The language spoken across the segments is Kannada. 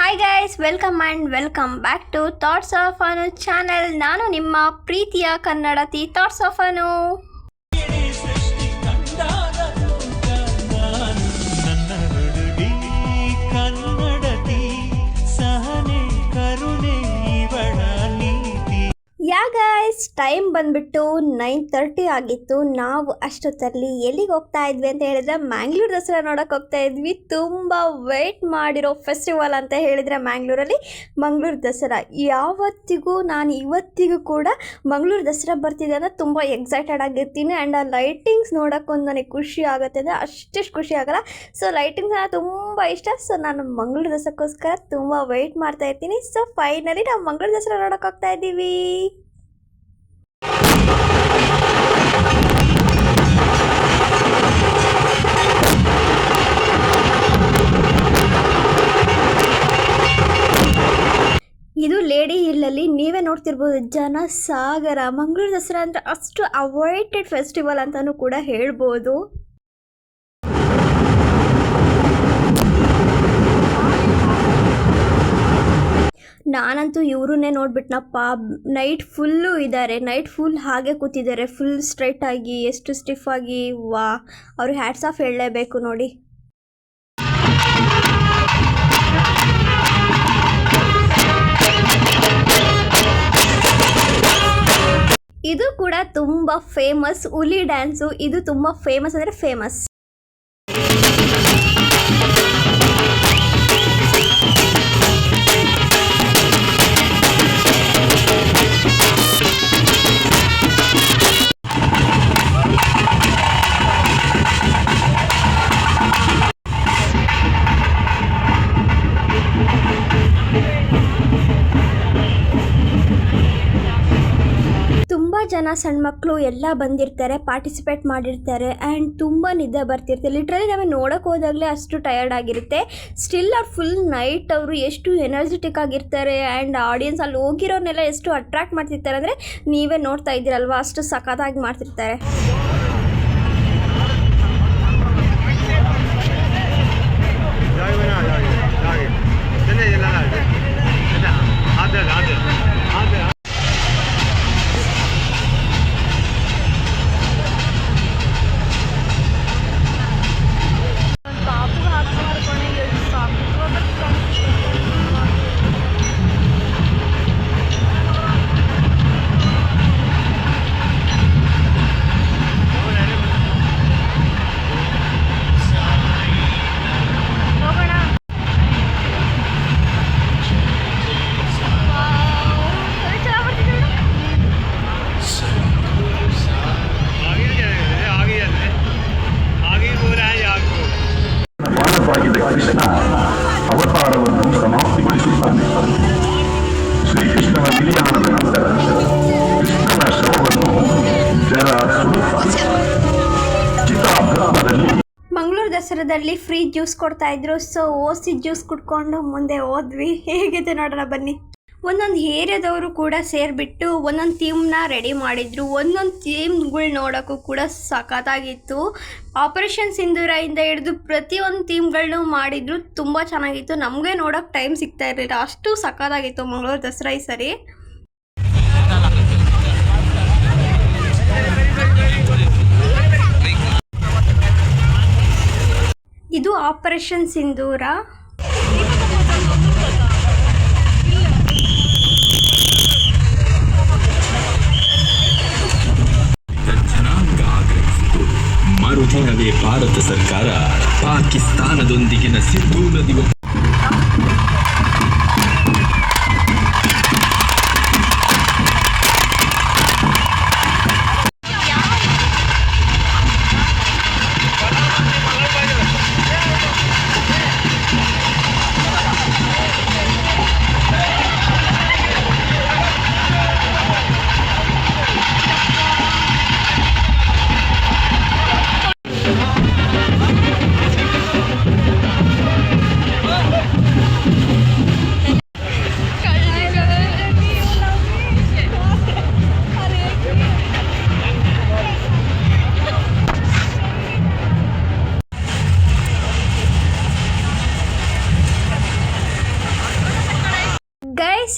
Hi guys welcome and welcome back to thoughts of Anu channel ನಾನು ನಿಮ್ಮ ಪ್ರೀತಿಯ ಕನ್ನಡತಿ thoughts of Anu yeah guys time ಬಂದ್ಬಿಟ್ಟು ನೈನ್ ತರ್ಟಿ ಆಗಿತ್ತು. ನಾವು ಅಷ್ಟೊತ್ತಲ್ಲಿ ಎಲ್ಲಿಗೆ ಹೋಗ್ತಾ ಇದ್ವಿ ಅಂತ ಹೇಳಿದ್ರೆ ಮ್ಯಾಂಗ್ಳೂರ್ ದಸರಾ ನೋಡೋಕೆ ಹೋಗ್ತಾ ಇದ್ವಿ. ತುಂಬ ವೆಯ್ಟ್ ಮಾಡಿರೋ ಫೆಸ್ಟಿವಲ್ ಅಂತ ಹೇಳಿದರೆ ಮ್ಯಾಂಗ್ಳೂರಲ್ಲಿ ಮಂಗ್ಳೂರು ದಸರಾ. ಯಾವತ್ತಿಗೂ ನಾನು ಇವತ್ತಿಗೂ ಕೂಡ ಮಂಗ್ಳೂರು ದಸರಾ ಬರ್ತಿದೆ ಅಂದರೆ ತುಂಬ ಎಕ್ಸೈಟೆಡ್ ಆಗಿರ್ತೀನಿ ಆ್ಯಂಡ್ ಆ ಲೈಟಿಂಗ್ಸ್ ನೋಡೋಕ್ಕೊಂದು ನನಗೆ ಖುಷಿ ಆಗುತ್ತೆ ಅಂದರೆ ಅಷ್ಟೆಷ್ಟು ಖುಷಿ ಆಗಲ್ಲ. ಸೊ ಲೈಟಿಂಗ್ಸ್ ನನಗೆ ತುಂಬ ಇಷ್ಟ. ಸೊ ನಾನು ಮಂಗ್ಳೂರು ದಸರಾಕ್ಕೋಸ್ಕರ ತುಂಬ ವೆಯ್ಟ್ ಮಾಡ್ತಾ ಇರ್ತೀನಿ. ಸೊ ಫೈನಲಿ ನಾವು ಮಂಗ್ಳೂರು ದಸರಾ ನೋಡೋಕ್ಕೆ ಹೋಗ್ತಾ ಇದ್ದೀವಿ. ಇದು ಲೇಡಿ ಹಿಲ್ಲಲ್ಲಿ ನೀವೇ ನೋಡ್ತಿರ್ಬೋದು. ಜನ ಸಾಗರ, ಮಂಗಳೂರು ದಸರಾ ಅಂದರೆ ಅಷ್ಟು ಅವಾಯ್ಟೆಡ್ ಫೆಸ್ಟಿವಲ್ ಅಂತಲೂ ಕೂಡ ಹೇಳ್ಬೋದು. ನಾನಂತೂ ಇವ್ರನ್ನೇ ನೋಡ್ಬಿಟ್ನಪ್ಪ. ನೈಟ್ ಫುಲ್ಲು ಇದ್ದಾರೆ ನೈಟ್ ಫುಲ್ ಹಾಗೆ ಕೂತಿದ್ದಾರೆ. ಫುಲ್ ಸ್ಟ್ರೈಟ್ ಆಗಿ, ಎಷ್ಟು ಸ್ಟಿಫ್ ಆಗಿ. ವಾ ಅವ್ರಿಗೆ ಹ್ಯಾಟ್ಸ್ ಆಫ್ ಹೇಳಲೇಬೇಕು ನೋಡಿ. ಇದು ಕೂಡ ತುಂಬ ಫೇಮಸ್ ಹುಲಿ ಡ್ಯಾನ್ಸು ಇದು ತುಂಬ ಫೇಮಸ್ ಅಂದರೆ ಫೇಮಸ್ ಸಣ್ಣ ಮಕ್ಕಳು ಎಲ್ಲ ಬಂದಿರ್ತಾರೆ ಪಾರ್ಟಿಸಿಪೇಟ್ ಮಾಡಿರ್ತಾರೆ ಆ್ಯಂಡ್ ತುಂಬ ನಿದ್ದೆ ಬರ್ತಿರ್ತಾರೆ ಲಿಟ್ರಲಿ ನಾವು ನೋಡೋಕೆ ಹೋದಾಗಲೇ ಅಷ್ಟು ಟಯರ್ಡ್ ಆಗಿರುತ್ತೆ. ಸ್ಟಿಲ್ ಅವ್ರು ಫುಲ್ ನೈಟ್ ಅವರು ಎಷ್ಟು ಎನರ್ಜೆಟಿಕ್ ಆಗಿರ್ತಾರೆ ಆ್ಯಂಡ್ ಆಡಿಯನ್ಸ್ ಅಲ್ಲಿ ಹೋಗಿರೋರ್ನೆಲ್ಲ ಎಷ್ಟು ಅಟ್ರಾಕ್ಟ್ ಮಾಡ್ತಿರ್ತಾರೆ ಅಂದರೆ ನೀವೇ ನೋಡ್ತಾ ಇದ್ದೀರಲ್ವ? ಅಷ್ಟು ಸಖತ್ತಾಗಿ ಮಾಡ್ತಿರ್ತಾರೆ. Dai ದಸರಾದಲ್ಲಿ ಫ್ರೀ ಜ್ಯೂಸ್ ಕೊಡ್ತಾ ಇದ್ರು. ಸೊ ಓಸಿ ಜ್ಯೂಸ್ ಕುಡ್ಕೊಂಡು ಮುಂದೆ ಹೋದ್ವಿ. ಹೇಗಿದೆ ನೋಡೋಣ ಬನ್ನಿ. ಒಂದೊಂದು ಏರಿಯಾದವರು ಕೂಡ ಸೇರಿಬಿಟ್ಟು ಒಂದೊಂದು ಥೀಮ್ನ ರೆಡಿ ಮಾಡಿದ್ರು. ಒಂದೊಂದು ಥೀಮ್ಗಳು ನೋಡೋಕ್ಕೂ ಕೂಡ ಸಖತ್ತಾಗಿತ್ತು. ಆಪರೇಷನ್ ಸಿಂಧೂರಾಯಿಂದ ಹಿಡಿದು ಪ್ರತಿಯೊಂದು ಥೀಮ್ಗಳನ್ನೂ ಮಾಡಿದ್ರು. ತುಂಬ ಚೆನ್ನಾಗಿತ್ತು. ನಮಗೆ ನೋಡೋಕೆ ಟೈಮ್ ಸಿಗ್ತಾ ಇರಲಿಲ್ಲ. ಅಷ್ಟು ಸಖತ್ತಾಗಿತ್ತು ಮಂಗಳೂರು ದಸರಾ ಈ ಸರಿ. ಇದು ಆಪರೇಷನ್ ಸಿಂಧೂರ. ಆಗ್ರಹಿಸಿತು ಮರುದಿನವೇ ಭಾರತ ಸರ್ಕಾರ ಪಾಕಿಸ್ತಾನದೊಂದಿಗಿನ ಸಿಂಧೂ ನದಿ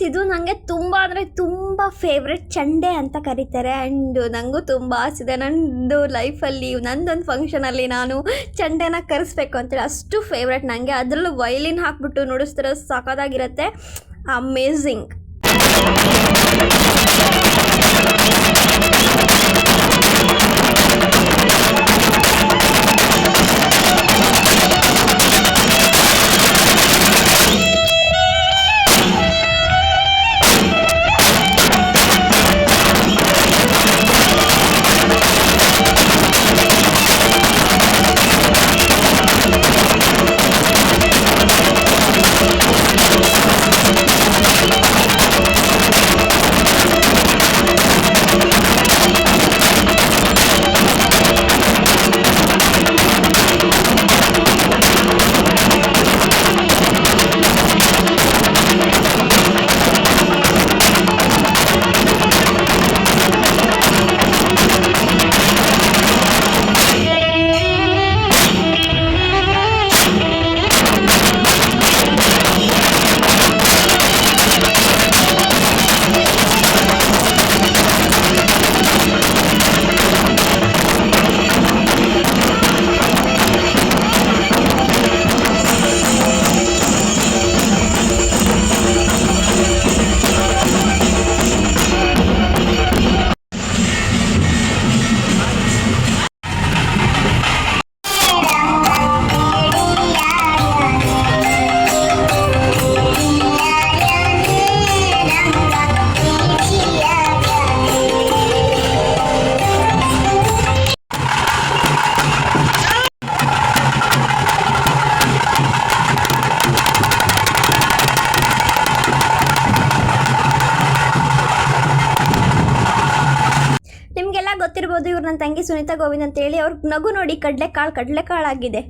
ಇದು ನನಗೆ ತುಂಬ ಅಂದರೆ ತುಂಬ ಫೇವ್ರೆಟ್ ಚಂಡೆ ಅಂತ ಕರೀತಾರೆ. ಆ್ಯಂಡ್ ನನಗೂ ತುಂಬ ಆಸಿದೆ ನಂದು ಲೈಫಲ್ಲಿ ನಂದೊಂದು ಫಂಕ್ಷನಲ್ಲಿ ನಾನು ಚಂಡೆನ ಕರೆಸ್ಬೇಕು ಅಂತೇಳಿ ಅಷ್ಟು ಫೇವ್ರೆಟ್ ನನಗೆ ಅದರಲ್ಲೂ ವೈಲಿನ್ ಹಾಕ್ಬಿಟ್ಟು ನುಡಿಸ್ತಿರೋ ಸಖತ್ತಾಗಿರುತ್ತೆ. ಅಮೇಝಿಂಗ್ ಸುನೀತಾ ಗೋವಿಂದ್ ಅಂತೇಳಿ ಅವ್ರ ನಗು ನೋಡಿ ಕಡಲೆಕಾಳು ಕಡಲೆಕಾಳಾಗಿದೆ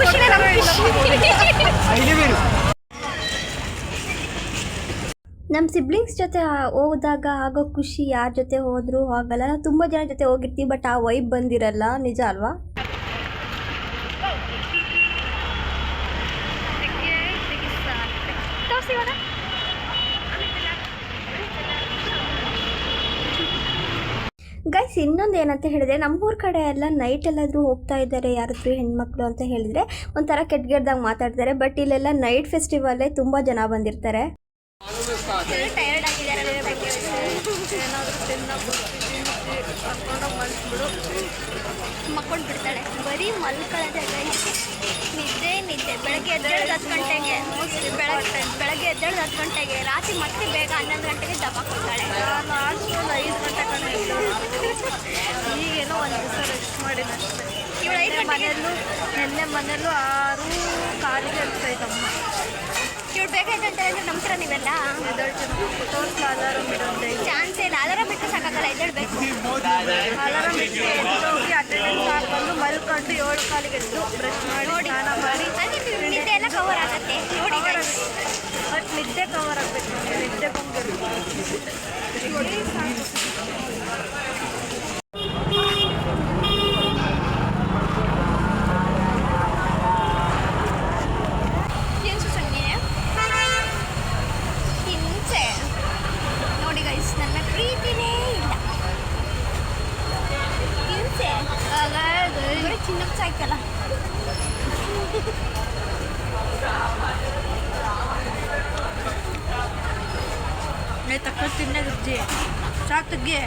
ಖುಷಿನೇ ನಮ್ಮ ನಮ್ಮ ಸಿಬ್ಲಿಂಗ್ಸ್ ಜೊತೆ ಹೋದಾಗ ಆಗೋ ಖುಷಿ ಯಾರ ಜೊತೆ ಹೋದರೂ ಆಗಲ್ಲ ತುಂಬ ಜನ ಜೊತೆ ಹೋಗಿರ್ತೀವಿ ಬಟ್ ಆ ವೈಬ್ ಬಂದಿರಲ್ಲ. ನಿಜ ಅಲ್ವಾ? ಗೈಸ್ ಇನ್ನೊಂದು ಏನಂತ ಹೇಳಿದ್ರೆ, ನಮ್ಮೂರ ಕಡೆ ಎಲ್ಲ ನೈಟ್ ಎಲ್ಲಾದರೂ ಹೋಗ್ತಾ ಇದ್ದಾರೆ, ಯಾರಾದ್ರೂ ಹೆಣ್ಮಕ್ಳು ಅಂತ ಹೇಳಿದ್ರೆ, ಒಂಥರ ಕೆಟ್ಟಗೆಡ್ದಾಗ ಮಾತಾಡ್ತಾರೆ ಬಟ್ ಇಲ್ಲೆಲ್ಲ ನೈಟ್ ಫೆಸ್ಟಿವಲ್ಲೇ ತುಂಬ ಜನ ಬಂದಿರ್ತಾರೆ. ಮಲ್ಕೊಂಡು ಬಿಡ್ತಾಳೆ. ಬರೀ ಮಲ್ಕೊಳ್ಳೋದೇ ನಿದ್ದೆ ಬೆಳಗ್ಗೆ ಎದ್ದೇಳೋದು ಹತ್ತು ಗಂಟೆಗೆ ಬೆಳಗ್ಗೆ ಬೆಳಗ್ಗೆ ಎದ್ದೇಳೋದು ಹತ್ತು ಗಂಟೆಗೆ ರಾತ್ರಿ ಮತ್ತೆ ಬೇಗ ಹನ್ನೊಂದು ಗಂಟೆಗೆ ಕೊಡ್ತಾಳೆ ಲಾಸ್ಟ್ ಒಂದು ಐದು ಗಂಟೆ ಕಣ ಈಗೇನೋ ಒಂದು ದಿವಸ ರೆಸ್ಟ್ ಮಾಡಿದ ಇವಳು ಐದು ಮನೆಯಲ್ಲೂ ನಿನ್ನೆ ಮನೆಯಲ್ಲೂ ಆರು ಕಾಲಿಗೆ ಎಲ್ತೈತಮ್ಮ ಬೇಗ ಎದ್ದೇಳ್ತಾರೆ ಅಂದ್ರೆ ನಂಬ್ತೀರ ನೀವೆಲ್ಲ? ಚಾನ್ಸ್ ಇಲ್ಲ. ಅಲಾರಾಮ್ ಬಿಟ್ಟು ಸಾಕಾಗಲ್ಲ ಎದ್ದೇಳ್ಬೇಕು. ಅಲಾರಾಮ್ ಬಿಟ್ಟು ಹೋಗಿ ಅಟೆಂಡೆನ್ಸ್ ಹಾಕೊಂಡು ಮಲ್ಕೊಂಡು ಏಳು ಕಾಲಿಗೆ ಎದ್ದು ಬ್ರಷ್ ಮಾಡಿ ಸ್ನಾನ ಮಾಡಿ. ನಿದ್ದೆ ಎಲ್ಲ ಕವರ್ ಆಗುತ್ತೆ. ನೋಡಿ ಬಟ್ ನಿದ್ದೆ ಕವರ್ ಆಗಬೇಕು. ನಿದ್ದೆ ಬಂದಿರುತ್ತೆ. चेक केला तक तक्कर तिन्ने सात गे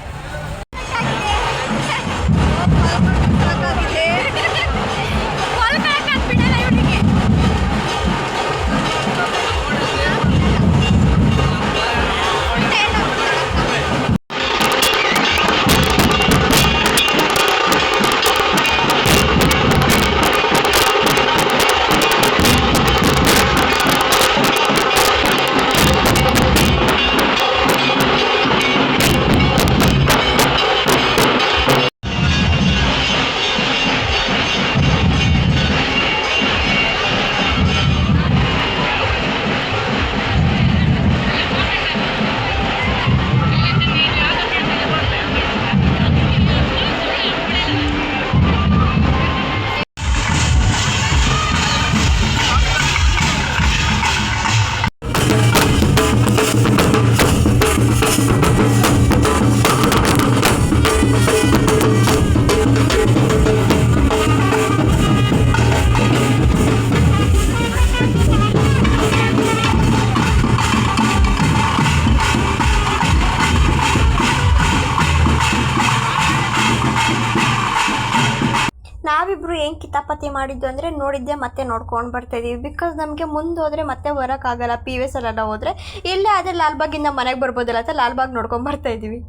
ಮಾಡಿದ್ದು ಅಂದರೆ ನೋಡಿದ್ದೆ, ಮತ್ತೆ ನೋಡ್ಕೊಂಡು ಬರ್ತಾ ಇದ್ದೀವಿ ಬಿಕಾಸ್ ನಮಗೆ ಮುಂದೆ ಹೋದರೆ ಮತ್ತೆ ಬರೋಕ್ಕಾಗಲ್ಲ ಪಿ ವಿ ಎಸ್ ಎಲ್ಲ ಹೋದರೆ. ಇಲ್ಲೇ ಆದರೆ ಲಾಲ್ಬಾಗಿಂದ ಮನೆಗೆ ಬರ್ಬೋದಲ್ಲ ಅಂತ ಲಾಲ್ಬಾಗ್ ನೋಡ್ಕೊಂಡು ಬರ್ತಾ ಇದ್ದೀವಿ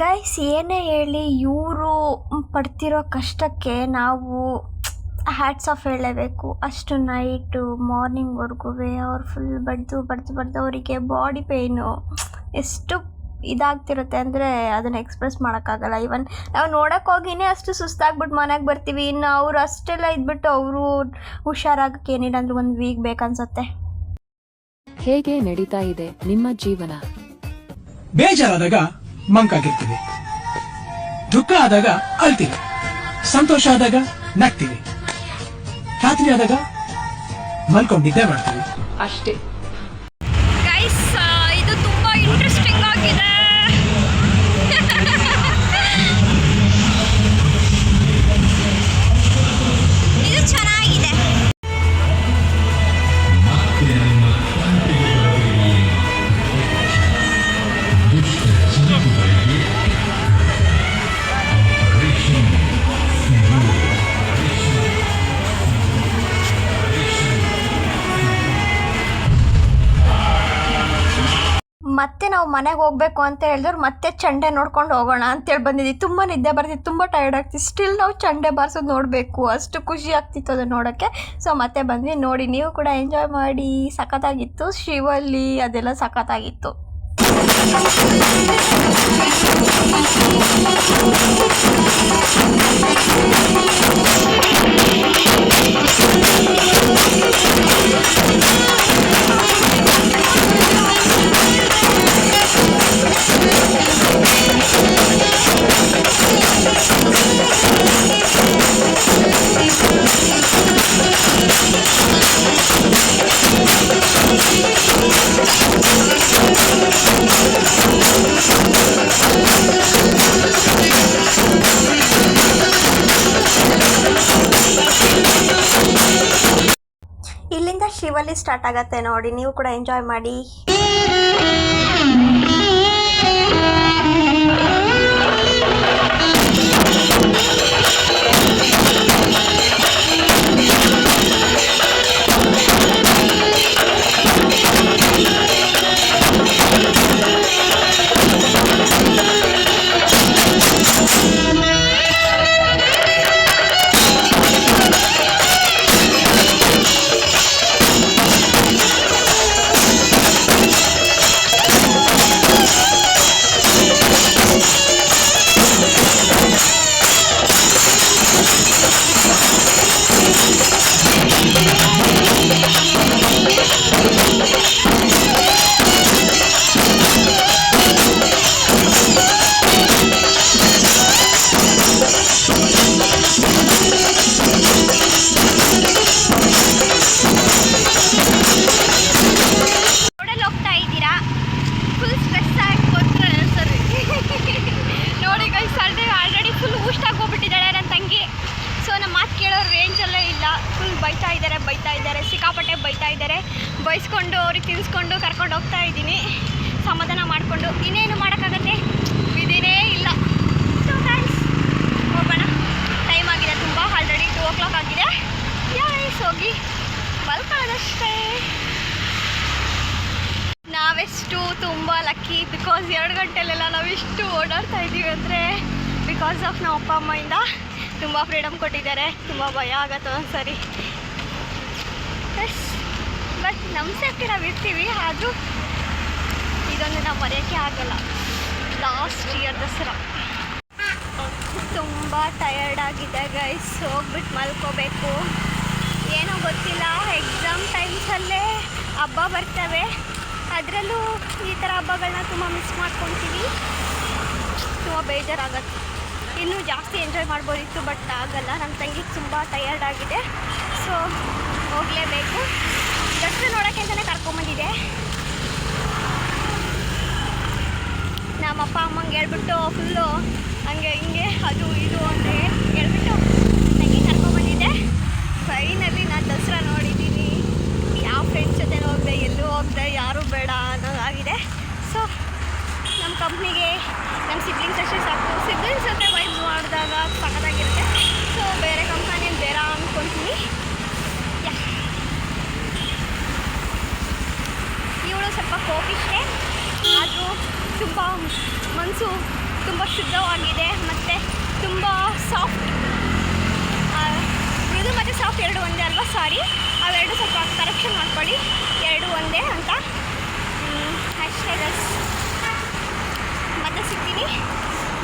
ಗೈಸ್ ಏನೇ ಹೇಳಿ, ಇವರು ಪಡ್ತಿರೋ ಕಷ್ಟಕ್ಕೆ ನಾವು ಹ್ಯಾಟ್ಸ್ ಆಫ್ ಹೇಳಲೇಬೇಕು ಅಷ್ಟು ನೈಟು ಮಾರ್ನಿಂಗ್ವರೆಗೂ ಅವ್ರು ಫುಲ್ ಬಡ್ದು ಬಡ್ದು ಬಡ್ದು ಅವರಿಗೆ ಬಾಡಿ ಪೇಯ್ನು ಎಷ್ಟು ಇದಾಗ್ತಿರುತ್ತೆ ಅಂದರೆ ಅದನ್ನು ಎಕ್ಸ್ಪ್ರೆಸ್ ಮಾಡೋಕ್ಕಾಗಲ್ಲ. ಇವನ್ ನಾವು ನೋಡೋಕೆ ಹೋಗಿನೇ ಅಷ್ಟು ಸುಸ್ತಾಗ್ಬಿಟ್ಟು ಮನೆಗೆ ಬರ್ತೀವಿ. ಇನ್ನು ಅವ್ರು ಅಷ್ಟೆಲ್ಲ ಇದ್ಬಿಟ್ಟು ಅವರು ಹುಷಾರಾಗಕ್ಕೆ ಏನಿಲ್ಲ ಅಂದ್ರೆ ಒಂದು ವೀಕ್ ಬೇಕನ್ಸತ್ತೆ. ಹೇಗೆ ನಡೀತಾ ಇದೆ ನಿಮ್ಮ ಜೀವನ? ಬೇಜಾರಾದಾಗ ಮಂಕಾಗಿರ್ತೀವಿ ದುಃಖ ಆದಾಗ ಅಳ್ತೀವಿ. ಸಂತೋಷ ಆದಾಗ ನಗ್ತೀವಿ. ರಾತ್ರಿ ಆದಾಗ ಮಲ್ಕೊಂಡು ಮಾಡ್ತೀವಿ ಅಷ್ಟೇ. ಮತ್ತೆ ನಾವು ಮನೆಗೆ ಹೋಗ್ಬೇಕು ಅಂತ ಹೇಳಿದ್ರು ಮತ್ತೆ ಚಂಡೆ ನೋಡ್ಕೊಂಡು ಹೋಗೋಣ ಅಂತೇಳಿ ಬಂದಿದ್ವಿ. ತುಂಬ ನಿದ್ದೆ ಬರ್ತಿತ್ತು, ತುಂಬ ಟೈರ್ಡ್ ಆಗ್ತಿತ್ತು. ಸ್ಟಿಲ್ ನಾವು ಚಂಡೆ ಬಾರಿಸೋದು ನೋಡಬೇಕು. ಅಷ್ಟು ಖುಷಿ ಆಗ್ತಿತ್ತು ಅದನ್ನು ನೋಡೋಕ್ಕೆ. ಸೊ ಮತ್ತೆ ಬಂದ್ವಿ. ನೋಡಿ, ನೀವು ಕೂಡ ಎಂಜಾಯ್ ಮಾಡಿ. ಸಖತ್ತಾಗಿತ್ತು. ಶಿವಲ್ಲಿ ಅದೆಲ್ಲ ಸಖತ್ತಾಗಿತ್ತು. ಸ್ಟಾರ್ಟ್ ಆಗತ್ತೆ ನೋಡಿ ನೀವು ಕೂಡ ಎಂಜಾಯ್ ಮಾಡಿ. ಮುಗಿಸ್ಕೊಂಡು ಕರ್ಕೊಂಡು ಹೋಗ್ತಾ ಇದ್ದೀನಿ. ಸಮಾಧಾನ ಮಾಡಿಕೊಂಡು. ಇನ್ನೇನು ಮಾಡೋಕ್ಕಾಗತ್ತೆ? ಇದೇನೇ ಇಲ್ಲ. ಸೊ ಥ್ಯಾಂಕ್ಸ್ ಹೋಗೋಣ. ಟೈಮ್ ಆಗಿದೆ ತುಂಬ. ಆಲ್ರೆಡಿ ಟೂ ಓ ಕ್ಲಾಕ್ ಆಗಿದೆ. ಯಾಸ್ ಹೋಗಿ ಮಲ್ಕೊಳ್ಳೋದಷ್ಟೇ ನಾವೆಷ್ಟು ತುಂಬ ಲಕ್ಕಿ ಬಿಕಾಸ್ ಎರಡು ಗಂಟೆಲೆಲ್ಲ ನಾವೆಷ್ಟು ಓಡಾಡ್ತಾ ಇದ್ದೀವಿ ಅಂದರೆ ಬಿಕಾಸ್ ಆಫ್ ನಮ್ಮ ಅಪ್ಪ ಅಮ್ಮಯಿಂದ ತುಂಬ ಫ್ರೀಡಮ್ ಕೊಟ್ಟಿದ್ದಾರೆ. ತುಂಬ ಭಯ ಆಗತ್ತೆ ಒಂದ್ಸರಿ ಬಟ್ ನಮ್ಮ ಸೇಫ್ಟಿ ನಾವು ಇರ್ತೀವಿ, ಆದರೂ ಇದೊಂದು ನಾವು ಮರೆಯೋಕ್ಕೆ ಆಗಲ್ಲ. Last year Dasara. ತುಂಬ ಟಯರ್ಡ್ ಆಗಿದೆ ಗೈಸ್ ಹೋಗ್ಬಿಟ್ಟು ಮಲ್ಕೋಬೇಕು. ಏನೋ ಗೊತ್ತಿಲ್ಲ ಎಕ್ಸಾಮ್ ಟೈಮ್ಸಲ್ಲೇ ಹಬ್ಬ ಬರ್ತವೆ. ಅದರಲ್ಲೂ ಈ ಥರ ಹಬ್ಬಗಳನ್ನ ತುಂಬ ಮಿಸ್ ಮಾಡ್ಕೊತೀವಿ. ತುಂಬ ಬೇಜಾರಾಗತ್ತೆ. ಇನ್ನೂ ಜಾಸ್ತಿ ಎಂಜಾಯ್ ಮಾಡ್ಬೋದಿತ್ತು ಬಟ್ ಆಗಲ್ಲ. ನನ್ನ ತಂಗಿ ತುಂಬ ಟಯರ್ಡ್ ಆಗಿದೆ. ಸೊ ಹೋಗಲೇಬೇಕು. ದಸರಾ ನೋಡೋಕ್ಕೆ ಅಂತಲೇ ಕರ್ಕೊಂಬಂದಿದೆ ನಮ್ಮ ಅಪ್ಪ ಅಮ್ಮಂಗೆ ಹೇಳ್ಬಿಟ್ಟು ಫುಲ್ಲು ಹಂಗೆ ಹಿಂಗೆ ಅದು ಇದು ಅಂತ ಹೇಳ್ಬಿಟ್ಟು ನನಗೆ ಕರ್ಕೊಂಬಂದಿದ್ದೆ ಫೈನಲಿ ನಾನು ದಸರಾ ನೋಡಿದ್ದೀನಿ ಯಾವ ಫ್ರೆಂಡ್ಸ್ ಜೊತೆ ಹೋಗಿದೆ ಎಲ್ಲೂ ಹೋಗದೆ ಯಾರೂ ಬೇಡ ಅನ್ನೋದಾಗಿದೆ ಸೊ ನಮ್ಮ ಕಂಪ್ನಿಗೆ ನಮ್ಮ ಸಿಬ್ಲಿಂಗ್ಸ್ ಅಷ್ಟೇ ಸಾಕು ಸಿಬ್ಲಿಂಗ್ಸ್ ಜೊತೆ ವೈಬ್ಸ್ ಮಾಡಿದಾಗ ಸಖತ್ತಾಗಿರುತ್ತೆ ಸೊ ಬೇರೆ ಕಂಪ್ನಿಯಲ್ಲಿ ಬೇಡ ಅಂದ್ಕೊಳ್ತೀನಿ ಯಾ ಇವಳು ಸ್ವಲ್ಪ ಕೋಪಿಷ್ಟೇ ಆದರೂ ತುಂಬ ಮನಸ್ಸು ತುಂಬ ಶುದ್ಧವಾಗಿದೆ ಮತ್ತು ತುಂಬ ಸಾಫ್ಟ್ ಮೃದು ಮತ್ತು ಸಾಫ್ಟ್ ಎರಡು ಒಂದೇ ಅಲ್ವಾ ಸಾರಿ ಅವೆರಡು ಸ್ವಲ್ಪ ಕರೆಕ್ಷನ್ ಮಾಡ್ಕೊಳ್ಳಿ ಎರಡು ಒಂದೇ ಅಂತ ಅಷ್ಟೇ ಗೈಸ್ ಮತ್ತೆ ಸಿಗ್ತೀನಿ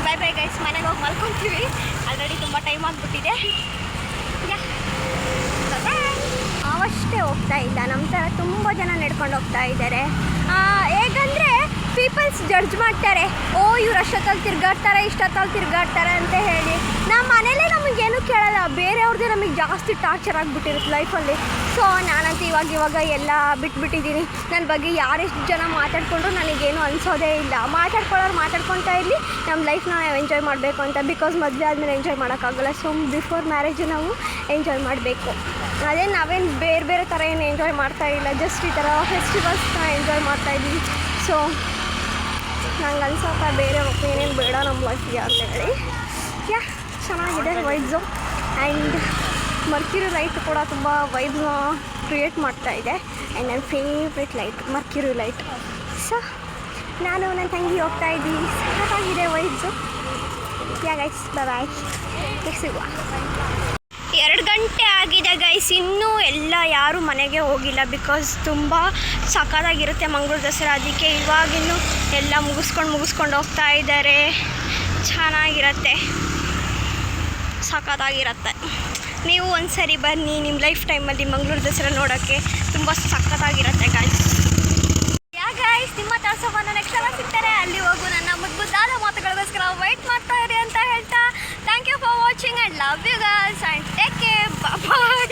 ಬೈ ಬೈ ಗೈಸ್ ಮನೆಗೆ ಹೋಗಿ ಮಲ್ಕೊತೀವಿ ಆಲ್ರೆಡಿ ತುಂಬ ಟೈಮ್ ಆಗಿಬಿಟ್ಟಿದೆ. ಅವಷ್ಟೇ ಹೋಗ್ತಾ ಇಲ್ಲ. ನಮ್ಮ ಥರ ತುಂಬ ಜನ ನಡ್ಕೊಂಡು ಹೋಗ್ತಾ ಇದ್ದಾರೆ. ಹೇಗಂದರೆ ಪೀಪಲ್ಸ್ ಜಡ್ಜ್ ಮಾಡ್ತಾರೆ. ಓ, ಇವ್ರು ಅಷ್ಟೊತ್ತಲ್ಲಿ ತಿರ್ಗಾಡ್ತಾರೆ ಇಷ್ಟೊತ್ತಲ್ಲಿ ತಿರ್ಗಾಡ್ತಾರೆ ಅಂತ ಹೇಳಿ. ನಮ್ಮ ಮನೇಲೇ ನಮಗೇನು ಕೇಳಲ್ಲ. ಬೇರೆಯವ್ರದ್ದೇ ನಮಗೆ ಜಾಸ್ತಿ ಟಾರ್ಚರ್ ಆಗಿಬಿಟ್ಟಿರುತ್ತೆ ಲೈಫಲ್ಲಿ ಸೊ, ನಾನಂತೂ ಇವಾಗ ಇವಾಗ ಎಲ್ಲ ಬಿಟ್ಬಿಟ್ಟಿದ್ದೀನಿ. ನನ್ನ ಬಗ್ಗೆ ಯಾರೆಷ್ಟು ಜನ ಮಾತಾಡಿಕೊಂಡ್ರು ನನಗೇನು ಅನಿಸೋದೇ ಇಲ್ಲ. ಮಾತಾಡ್ಕೊಳ್ಳೋರು ಮಾತಾಡ್ಕೊತಾ ಇರಲಿ ನಮ್ಮ ಲೈಫ್ನ ನಾವು ಎಂಜಾಯ್ ಮಾಡಬೇಕು ಅಂತ. ಬಿಕಾಸ್ ಮದುವೆ ಆದಮೇಲೆ ಎಂಜಾಯ್ ಮಾಡೋಕ್ಕಾಗಲ್ಲ. ಸೊ ಬಿಫೋರ್ ಮ್ಯಾರೇಜ್ ನಾವು ಎಂಜಾಯ್ ಮಾಡಬೇಕು. ಅದೇ ನಾವೇನು ಬೇರೆ ಬೇರೆ ಥರ ಏನು ಎಂಜಾಯ್ ಮಾಡ್ತಾ ಇಲ್ಲ. ಜಸ್ಟ್ ಈ ಥರ ಫೆಸ್ಟಿವಲ್ಸ್ನ ಎಂಜಾಯ್ ಮಾಡ್ತಾ ಇದ್ದೀವಿ. ಸೊ ನಂಗೆ ಅನ್ಸೋಕ ಬೇರೆ ಏನೇನು ಬೇಡ ನಮ್ಮ ಲೈಫ್ಗೆ ಅಂತ ಹೇಳಿ. ಯಾ ಚೆನ್ನಾಗಿದೆ ವೈಟ್ಸು ಆ್ಯಂಡ್ ಮರ್ಕ್ಯೂರಿ ಲೈಟ್ ಕೂಡ ತುಂಬ ವೈಬ್ ಕ್ರಿಯೇಟ್ ಮಾಡ್ತಾ ಇದೆ. ಆ್ಯಂಡ್ ನನ್ನ favourite light mercury light so ನಾನು ನನ್ನ ತಂಗಿ ಹೋಗ್ತಾ ಇದ್ದೀನಿ ಸಖತ್ತಾಗಿದೆ ವೈಬ್ಸು ಯಾ ಗೈಸ್ ಬಾಯ್ ಸಿಗುವ. ಎರಡು ಗಂಟೆ ಆಗಿದೆ ಗೈಸ್ ಇನ್ನೂ ಎಲ್ಲ ಯಾರೂ ಮನೆಗೆ ಹೋಗಿಲ್ಲ ಬಿಕಾಸ್ ತುಂಬ ಸಖತ್ತಾಗಿರುತ್ತೆ ಮಂಗಳೂರು ದಸರಾ. ಅದಕ್ಕೆ ಇವಾಗಿನ್ನೂ ಎಲ್ಲ ಮುಗಿಸ್ಕೊಂಡು ಮುಗಿಸ್ಕೊಂಡು ಹೋಗ್ತಾ ಇದ್ದಾರೆ. ಚೆನ್ನಾಗಿರತ್ತೆ. ಸಖತ್ತಾಗಿರತ್ತೆ ನೀವು ಒಂದು ಸರಿ ಬನ್ನಿ ನಿಮ್ಮ ಲೈಫ್ ಟೈಮಲ್ಲಿ ಮಂಗಳೂರು ದಸರಾ ನೋಡೋಕ್ಕೆ ತುಂಬ ಸಖತ್ತಾಗಿರುತ್ತೆ ಗಾಯ್ಸ್ ಯಾ ಗಾಯ್ಸ್ ನಿಮ್ಮ ತಾಸವ ನೆಕ್ಸ್ಟ್ ಸಲ ಸಿಗ್ತಾರೆ, ಅಲ್ಲಿ ಹೋಗು. ನನ್ನ ಮುದ್ಬುದ್ದಾದ ಮಾತುಗಳಿಗೋಸ್ಕರ ವೈಟ್ ಮಾಡ್ತಾ ಇರಿ ಅಂತ ಹೇಳ್ತಾ thank you for watching and love you guys and take care bye